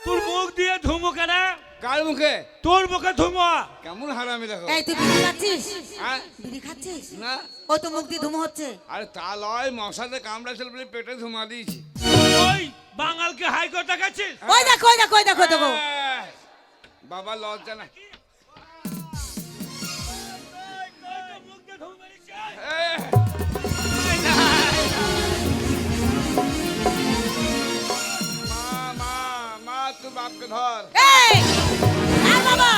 তোর মুখ দিয়ে ধুমু কেন? কার মুখে? তোর মুখে ধুমু। কেমন হারামি দেখো। এই তুই বিড়ি খাচ্ছিস? হ্যাঁ? বিড়ি খাচ্ছিস? না। ওই তো মুখ দিয়ে ধুমো হচ্ছে। আরে তা লয় মশাতে কামড়াছিল বলে পেটে ধুমা দিয়েছি। বাঙালকে হাইকোর্ট দেখাচ্ছিস ওই দেখো ওই দেখো ওই দেখো দেখো। বাবা লজ্জা না। বাপকে ধর এই আর বাবা।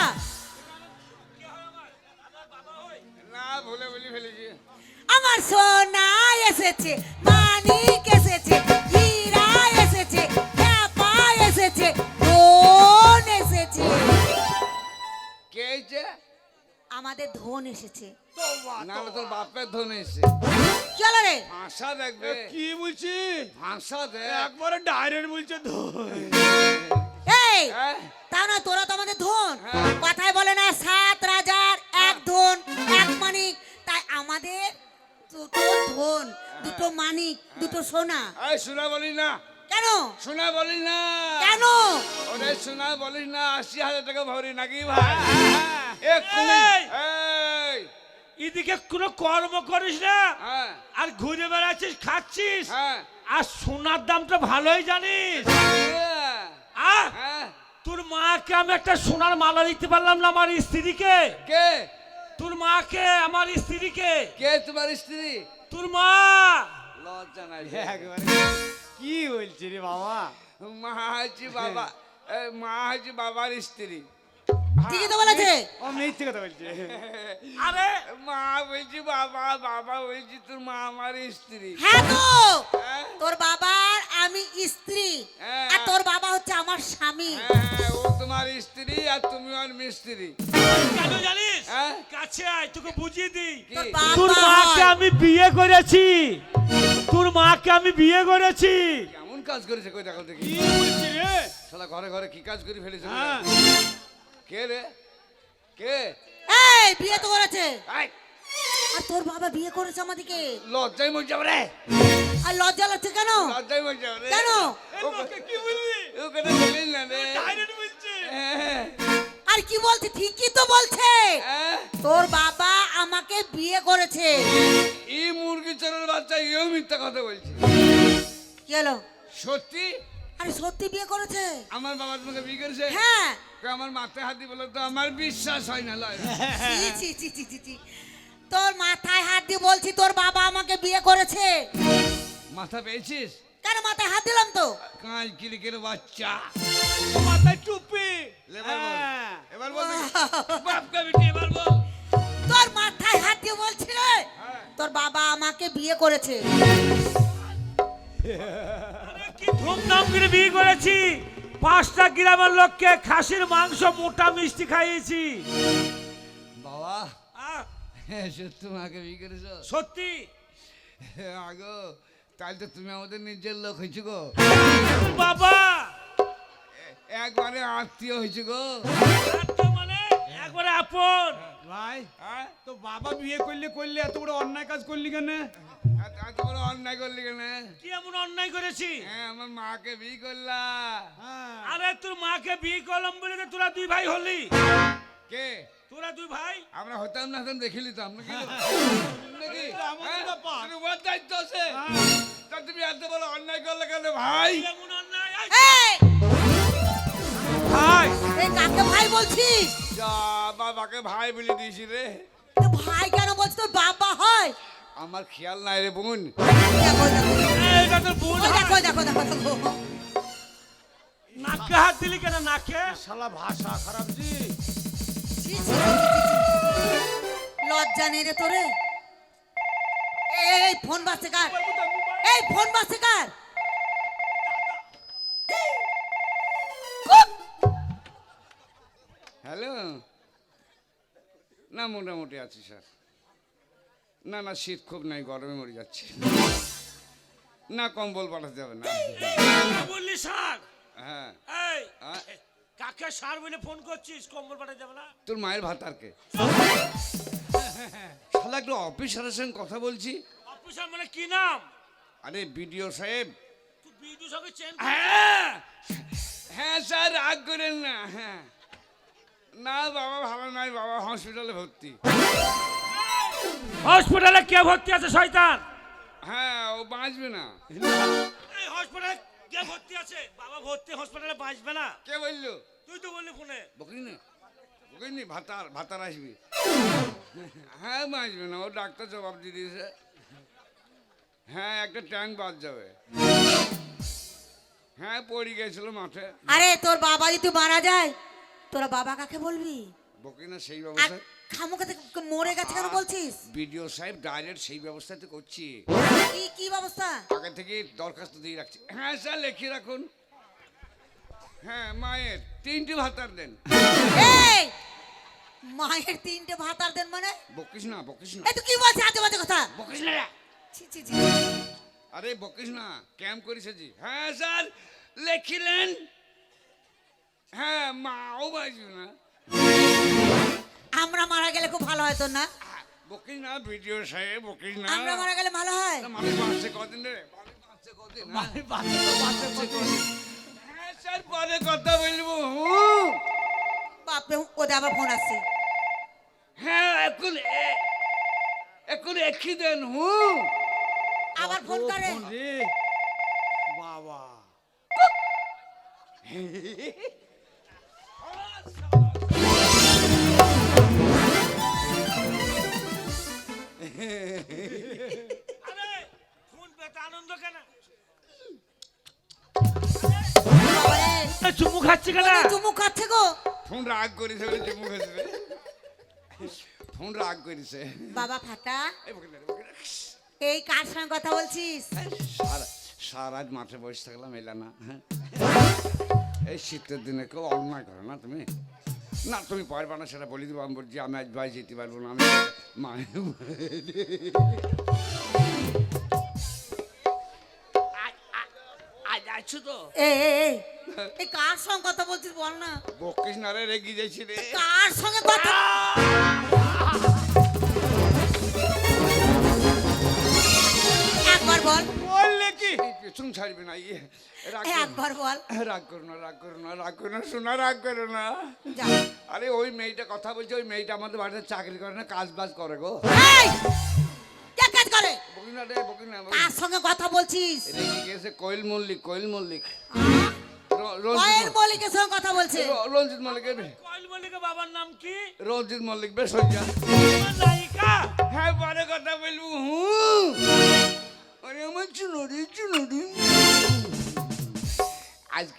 না ভুলে বলি ফেলেছি। আমার সোনা এসেছে মানিক এসেছে। এসেছে। চাপা এসেছে। ধন এসেছে। কে হয়েছে আমাদের ধন এসেছে। না তোর বাপের ধন এসে চলো রে। ভাষা দেখবে। কি বলছি? ভাষা দেখ। একবারে ডাইরেক্ট বলছে ধর এই হ্যাঁ? তাও না তোরা তো আমাদের ধন। হ্যাঁ। কথায় বলে না সাত রাজার এক ধন এক মানিক। তাই আমাদের দুটো ধন দুটো মানিক দুটো সোনা। এই শোনা বলি না। কেন? শোনা বলি না। কেন? ওরে শোনা বলিস না আশি হাজার টাকা ভরি নাকি ভাই? এক্ষুনি। এই! এই! এদিকে কোনো কর্ম করিস না। হ্যাঁ। আর ঘুরে বেড়াচ্ছিস খাচ্ছিস। হ্যাঁ। আর সোনার দামটা ভালোই জানিস। আহ! হ্যাঁ। তোর মাকে আমি একটা সোনার মালা দিতে পারলাম না আমার স্ত্রীকে। কে? তোর মাকে আমার স্ত্রীকে। কে তোমার স্ত্রী? তোর মা। লজ্জা নাই। কি বলছি রে বাবা? মা হচ্ছে বাবা এ, মা হচ্ছে বাবার স্ত্রী। ঠিকই তো বলেছে। ও মিথ্যে কথা বলছে। আরে মা বলছি বাবা বাবা বলছি তোর মা আমার স্ত্রী। হ্যাঁ তো? তোর বাবার আমি স্ত্রী। আর তোর বাবা হচ্ছে আমার স্বামী। হ্যাঁ ও তোমার স্ত্রী আর তুমি ওর মিস্ত্রি। কেন জানিস? হ্যাঁ? কাছে আয় তোকে বুঝিয়ে দিই। তোর। আমি বিয়ে করেছি। তোর মাকে আমি বিয়ে করেছি। কেমন কাজ করেছে কই দেখো দেখি। কি বলছি রে? শালা ঘরে ঘরে কি কাজ করে ফেলেছে হ্যাঁ। কে রে? কে? এই বিয়ে তো করেছে। আই আর তোর বাবা বিয়ে করেছে আমাদেরকে। লজ্জাই মর যাবে রে। আর লজ্জা লাগছে কেন? লজ্জাই মর যাবে রে। কেন? এই লোকে কি বলবি ও কেন বলিস না রে। ডাইরেক্ট বলছে। হ্যাঁ, আর কি বলছে? ঠিকই তো বলছে। হ্যাঁ। তোর বাবা আমাকে বিয়ে করেছে। এই মুরগি চোরের বাচ্চা এও মিথ্যা কথা বলছে। কি হলো? সত্যি? আরে সত্যি বিয়ে করেছে? আমার বাবা তোমাকে বিয়ে করেছে? হ্যাঁ। আমার মাথায় হাতি বলে তো আমার বিশ্বাস হয় না লয়। তোর মাথায় হাত দিয়ে বলছি তোর বাবা আমাকে বিয়ে করেছে। মাথা পেয়েছিস? কেন মাথায় হাত দিলাম তো? কাঁচ কিলিকের বাচ্চা। মাথায় টুপি। এবার বল। হ্যাঁ। এবার বল। বাপকে বিটি এবার বল। তোর বাবা আমাকে বিয়ে করেছে। কি ধুমধাম করে বিয়ে করেছি? পাঁচটা গ্রামের লোককে খাসির মাংস মোটা মিষ্টি খাইয়েছি। বাবা আহ, হ্যাঁ সত্যি মাকে বিয়ে করেছ? সত্যি? আগো তাহলে তো তুমি আমাদের নিজের লোক হয়েছো গো। বাবা! একবারে আত্মীয় হয়েছে গো। মানে? একবারে আপন। ভাই হ্যাঁ? তো বাবা বিয়ে করলে করলে এত বড় অন্যায় কাজ করলি কেন? এত- বড় অন্যায় করলি কেন? কি এমন অন্যায় করেছি? হ্যাঁ আমার মাকে বিয়ে করলা। হ্যাঁ। আরে তোর মাকে বিয়ে করলাম বলে তো তোরা দুই ভাই হলি। কে? তোরা দুই ভাই? আমরা হতাম না হতাম দেখে নিতাম নাকি? নাকি দায়িত্ব আছে। তা তুমি এত বড় অন্যায় করলে কেন ভাই? এমন অন্যায়? ভাই। কাকে ভাই বলছিস? যা। বাবাকে ভাই বলে দিয়েছি রে। ভাই কেন বলছিস তোর বাবা হয়? আমার খেয়াল নাই রে বোন। দেখো দেখো এইটা তোর বোন। ওই। দেখো দেখো দেখো দেখো। নাকে হাত দিলি কেন নাকে? শালা ভাষা খারাপ জি। ছি, ছি, ছি, ছি, ছি। লজ্জা নেই রে তোরে। এই, ফোন বাজছে কার? এই ফোন বাজছে কার? হ্যালো। না মোটামুটি আছি স্যার। না না শীত খুব নাই গরমে মরে যাচ্ছে। না কম্বল পাঠাতে যাবে না। কি বললি স্যার হ্যাঁ। এই কাকে সার বলে ফোন করছিস? কম্বল পাঠাতে যাবে না? তোর মায়ের ভাতারকে। শালা একটু অফিসারের সঙ্গে কথা বলছি। অফিসার মানে কি নাম? আরে বিডিও সাহেব। তুই সঙ্গে চেন হ্যাঁ। হ্যাঁ স্যার রাগ করেন না। হ্যাঁ। না বাবা ভালো নাই বাবা হসপিটালে ভর্তি। হসপিটালে কে ভর্তি আছে শয়তান? হ্যাঁ ও বাঁচবে না। এই হসপিটালে কে ভর্তি আছে? বাবা ভর্তি হসপিটালে বাঁচবে না। কে বলল? তুই তো বললি ফোনে। বকিনি না বকিনি ভাতার ভাতার আসবি। হ্যাঁ বাঁচবে না ও ডাক্তার জবাব দিয়ে দিয়েছে। হ্যাঁ একটা ট্যাঙ্ক বাদ যাবে। হ্যাঁ পড়ে গেছিল মাঠে। আরে তোর বাবা যদি মারা যায় তোরা বাবা কাকে বলবি? বকি না সেই ব্যবস্থা খামুকে মরে গেছে কেন বলছিস? বিডিও সাহেব ডাইরেক্ট সেই ব্যবস্থাতে করছি। কি কি ব্যবস্থা? আগে থেকে দরখাস্ত দিয়ে রাখছি। হ্যাঁ স্যার লিখে রাখুন। হ্যাঁ মায়ের তিনটি ভাতার দেন। এই! মায়ের তিনটে ভাতার দেন মানে? বকিস না বকিস না। এই তুই কি বলছিস? আজে বাজে কথা। বকিস না। ছি ছি ছি। আরে বকিস না। ক্যাম্প করেছে জি হ্যাঁ স্যার লিখিলেন হ্যাঁ মাও বাজবে না। আমরা মারা গেলে খুব ভালো হয় তোর না বকিস না ভিডিও সাহেব বকিস না। আমরা মারা গেলে ভালো হয়? না, মানুষ বাঁচছে কদিন রে? মানুষ বাঁচছে কদিন হ্যাঁ? হ্যাঁ স্যার পরে কথা বলব। হুঁ। বাপরে ওদের আবার ফোন আসছে। হ্যাঁ এখন এখন একই দেন হুঁ। আবার ফোন করে? বাবা। চুমু খাচ্ছি কেন? চুমু খাচ্ছে গো। ফোন রাগ করেছে বলে চুমু খেয়েছে ফোন রাগ করেছে। বাবা ফাটা। এই কার সঙ্গে কথা বলছিস? সারা সারা মাঠে বসে থাকলাম এলা না হ্যাঁ? এই শীতের দিনে কেউ অন্যায় করে না তুমি? না তুমি পারবা না সেটা বলে দেবো। আমি বলছি আমি আজ ভাই যেতে পারব না আমি মা আছো তো? এ এ, এ, এই কার সঙ্গে কথা বলছিস বল না। বকিস না রে রেগে যাচ্ছি রে। কার সঙ্গে কথা একবার বল। বললে কি? পেছন ছাড়বে না ইয়ে। রাগ একবার বল। রাগ করো না রাগ করো না রাগ করো না শোনা রাগ করো না। আরে ওই মেয়েটা কথা বলছে ওই মেয়েটা আমাদের বাড়িতে চাকরি করে না কাজ বাজ করে গো। করে না রে বকি না কার সঙ্গে কথা বলছিস? রেগে গেছে কোয়েল মল্লিক। কোয়েল মল্লিক। মল্লিকের সঙ্গে কথা বলছে? রঞ্জিত মল্লিকের কয়েল মল্লিকের বাবার নাম কি? রঞ্জিত মল্লিক বেশ হইয়া নায়িকা? হ্যাঁ পরে কথা বলব হুম। আরে আমার চুনরি চুনরি